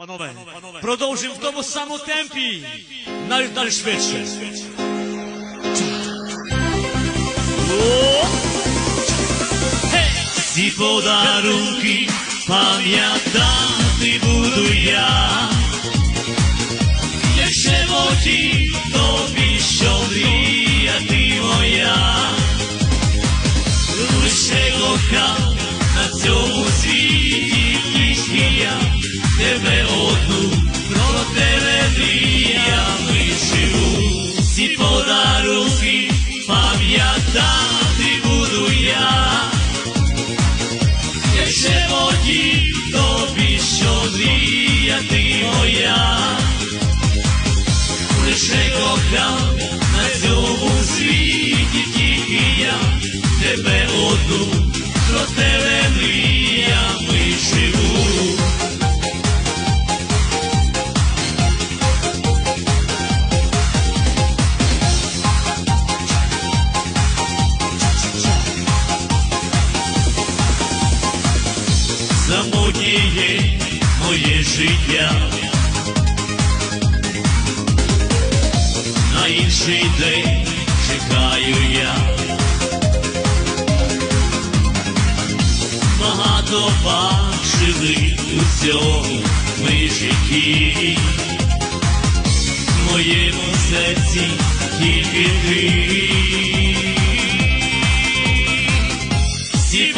Панове, продовжуємо в тому самому темпі, навіть далі швидше. О! Гей! Ці подарунки пам'ятати буду я. Як животі тобі, що мрія ти моя. Лише кохав на цьому світі животі тобі, що мрія ти моя. Лише кохав на цьому світі тільки я тебе одну, про тебе життя. На інший день чекаю я. Багато бачили у цьому ми житті. В моєму серці тільки ти. Всі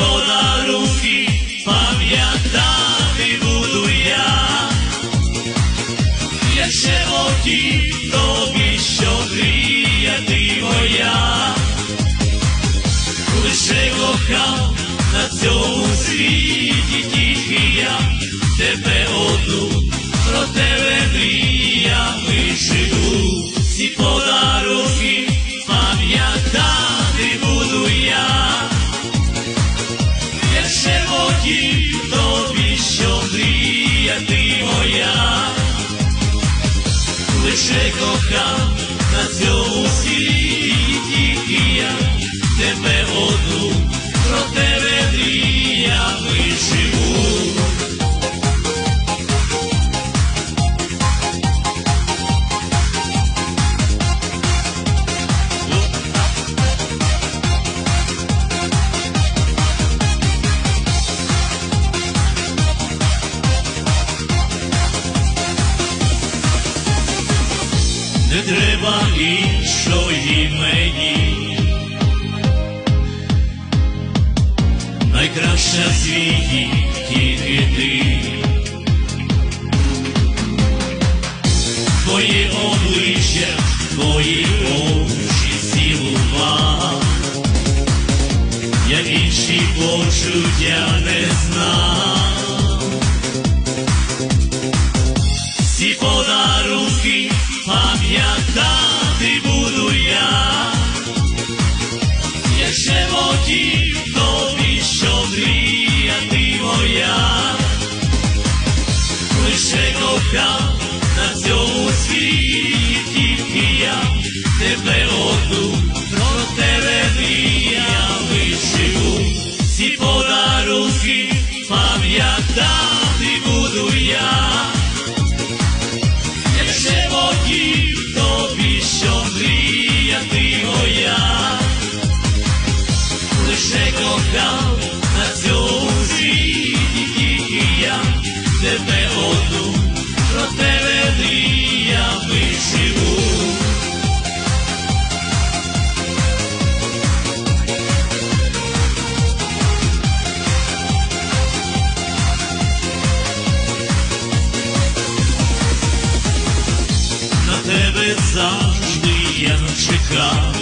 лише Не треба іншої мені. Найкраща в світі тільки ти. Твоє обличчя, твої очі цілува. Як інші почуття не знав. Лише на цьому світі тільки я тебе одну, про тебе мріями живу. Ці подарунки пам'ятати буду я. Я ще хотів тобі, що мрія ти моя, лише кохав тебе завжди я чекав.